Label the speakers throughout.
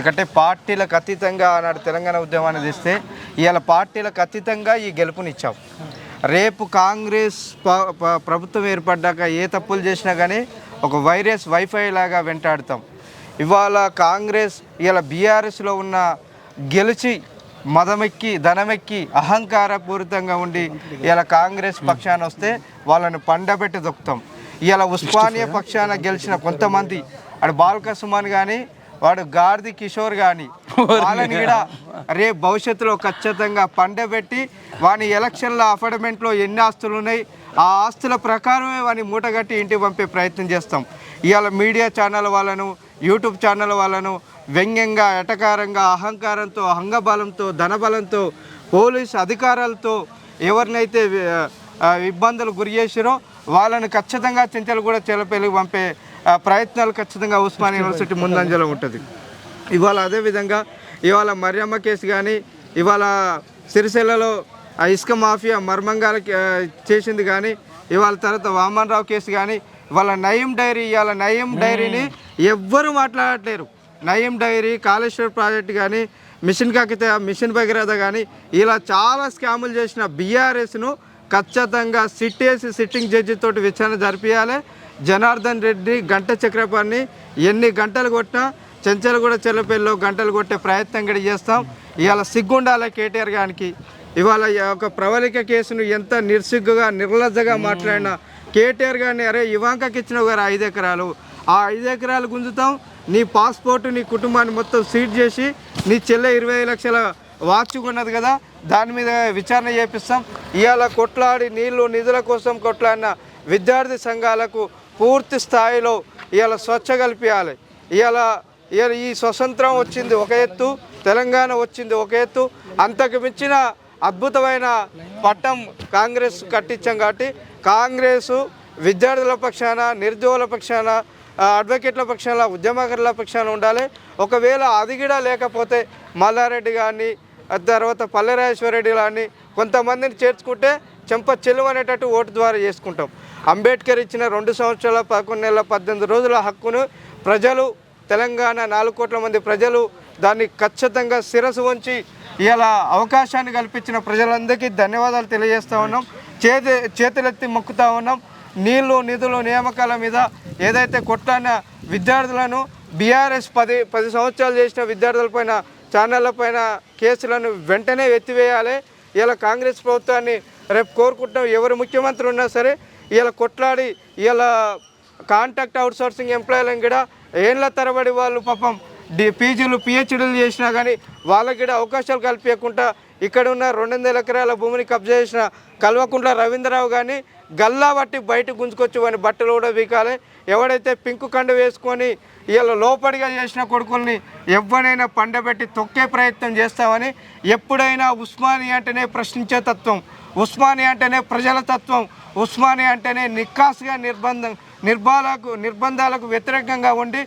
Speaker 1: ఎందుకంటే పార్టీలకు అతీతంగా ఆనాడు తెలంగాణ ఉద్యమాన్ని తెస్తే ఇవాళ పార్టీలకు అతీతంగా ఈ గెలుపునిచ్చాం రేపు కాంగ్రెస్ ప- ప్రభుత్వం ఏర్పడ్డాక ఏ తప్పులు చేసినా కానీ ఒక వైరస్ వైఫై లాగా వెంటాడుతాం. ఇవాళ కాంగ్రెస్ ఇవాళ బీఆర్ఎస్లో ఉన్న గెలిచి మదమెక్కి ధనమెక్కి అహంకారపూరితంగా ఉండి ఇలా కాంగ్రెస్ పక్షాన వస్తే వాళ్ళని పండబెట్టి దొక్కుతాం. ఇలా ఉస్మానియా పక్షాన గెలిచిన కొంతమంది అటు బాల్క సుమాన్ కానీ వాడు గార్ది కిషోర్ కానీ వాళ్ళని కూడా రేపు భవిష్యత్తులో ఖచ్చితంగా పండబెట్టి వాని ఎలక్షన్ల అఫార్ట్మెంట్లో ఎన్ని ఆస్తులు ఉన్నాయి ఆ ఆస్తుల ప్రకారమే వాని మూటగట్టి ఇంటికి పంపే ప్రయత్నం చేస్తాం. ఇవాళ మీడియా ఛానల్ వాళ్ళను యూట్యూబ్ ఛానల్ వాళ్ళను వ్యంగ్యంగా ఎటకారంగా అహంకారంతో అంగబలంతో ధనబలంతో పోలీస్ అధికారాలతో ఎవరినైతే ఇబ్బందులు గురి చేసిరో వాళ్ళని ఖచ్చితంగా చెంచలు కూడా చెలపేలికి పంపే ప్రయత్నాలు ఖచ్చితంగా ఉస్మాన్ యూనివర్సిటీ ముందంజలో ఉంటుంది. ఇవాళ అదేవిధంగా ఇవాళ మరియమ్మ కేసు కానీ ఇవాళ సిరిసిల్లలో ఇసుక మాఫియా మర్మంగాల చేసింది కానీ ఇవాళ తర్వాత వామన్ రావు కేసు కానీ ఇవాళ నయం డైరీ ఇవాళ నయం డైరీని ఎవ్వరు మాట్లాడట్లేరు. నయం డైరీ కాళేశ్వర్ ప్రాజెక్ట్ కానీ మిషన్ కాకితే మిషన్ భగీరథ కానీ ఇలా చాలా స్కాములు చేసిన బీఆర్ఎస్ను ఖచ్చితంగా సిట్ వేసి సిట్టింగ్ జడ్జి తోటి విచారణ జరిపించాలి జనార్దన్ రెడ్డి గంట చక్రపాణి ఎన్ని గంటలు కొట్టినా చెంచలగూడ చెల్లపల్లిలో గంటలు కొట్టే ప్రయత్నం కూడా చేస్తాం. ఇవాళ సిగ్గుండాలి కేటీఆర్ గారికి. ఇవాళ ఒక ప్రవళిక కేసును ఎంత నిర్సిగ్గుగా నిర్లజ్జగా మాట్లాడినా కేటీఆర్ గారిని అరే ఇవాంకకి ఇచ్చిన గారు ఐదు ఎకరాలు. ఆ ఐదు ఎకరాలు గుంజుతాం. నీ పాస్పోర్ట్ నీ కుటుంబాన్ని మొత్తం సీట్ చేసి నీ చెల్లె ఇరవై లక్షల వాచ్ ఉన్నది కదా దాని మీద విచారణ చేపిస్తాం. ఇవాళ కొట్లాడి నీళ్ళు నిధుల కోసం కొట్లాడిన విద్యార్థి సంఘాలకు పూర్తి స్థాయిలో ఇవాళ స్వచ్ఛ కల్పించాలి. ఇవాళ ఇవాళ ఈ స్వతంత్రం వచ్చింది ఒక ఎత్తు తెలంగాణ వచ్చింది ఒక ఎత్తు. అంతకు మించిన అద్భుతమైన పట్టం కాంగ్రెస్ కట్టించాం కాబట్టి కాంగ్రెసు విద్యార్థుల పక్షాన నిరుద్యోగుల పక్షాన అడ్వకేట్ల పక్షాన ఉద్యమకారుల పక్షాన ఉండాలి. ఒకవేళ అది కూడా లేకపోతే మల్లారెడ్డి కానీ తర్వాత పల్లెరాజేశ్వరరెడ్డి కానీ కొంతమందిని చేర్చుకుంటే చెంప చెలువనేటట్టు ఓటు ద్వారా చేసుకుంటాం. అంబేద్కర్ ఇచ్చిన రెండు సంవత్సరాల పదకొండు నెలల పద్దెనిమిది రోజుల హక్కును ప్రజలు తెలంగాణ నాలుగు కోట్ల మంది ప్రజలు దాన్ని ఖచ్చితంగా శిరసు వంచి ఇలా అవకాశాన్ని కల్పించిన ప్రజలందరికీ ధన్యవాదాలు తెలియజేస్తూ ఉన్నాం. చేతి చేతులెత్తి మొక్కుతా ఉన్నాం. నీళ్ళు నిధులు నియామకాల మీద ఏదైతే కొట్లాడిన విద్యార్థులను బీఆర్ఎస్ పది పది సంవత్సరాలు చేసిన విద్యార్థులపైన ఛానళ్ళపైన కేసులను వెంటనే ఎత్తివేయాలి. ఇలా కాంగ్రెస్ ప్రభుత్వాన్ని రేపు కోరుకుంటున్నాం. ఎవరు ముఖ్యమంత్రి ఉన్నా సరే ఇలా కొట్లాడి ఇలా కాంట్రాక్ట్ అవుట్సోర్సింగ్ ఎంప్లాయీలను కూడా ఏళ్ళ తరబడి వాళ్ళు పాపం డి పీజీలు పిహెచ్డీలు చేసినా కానీ వాళ్ళకి కూడా అవకాశాలు కల్పించకుండా ఇక్కడ ఉన్న రెండు వందల ఎకరాల భూమిని కబ్జా చేసిన కల్వకుంట్ల రవీంద్రరావు కానీ గల్లా బట్టి బయట గుంజుకొచ్చి వాని బట్టలు కూడా వీకాలి. ఎవడైతే పింకు కండు వేసుకొని ఇలా లోపడిగా చేసిన కొడుకుల్ని ఎవరైనా పండబెట్టి తొక్కే ప్రయత్నం చేస్తామని ఎప్పుడైనా ఉస్మానియా అంటేనే ప్రశ్నించే తత్వం. ఉస్మానియా అంటేనే ప్రజల తత్వం ఉస్మానియా అంటేనే నిక్కాసుగా నిర్బంధం నిర్బాలకు నిర్బంధాలకు వ్యతిరేకంగా ఉండి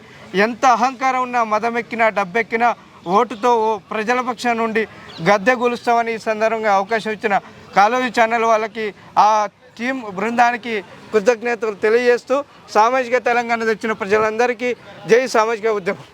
Speaker 1: ఎంత అహంకారం ఉన్నా మదమెక్కినా డబ్బెక్కినా ఓటుతో ఓ ప్రజల పక్షం నుండి గద్దె గొలుస్తామని ఈ సందర్భంగా అవకాశం ఇచ్చిన కాలువ ఛానల్ వాళ్ళకి ఆ టీం బృందానికి కృతజ్ఞతలు తెలియజేస్తూ సామాజిక తెలంగాణ తెచ్చిన ప్రజలందరికీ జై సామాజిక ఉద్యమం.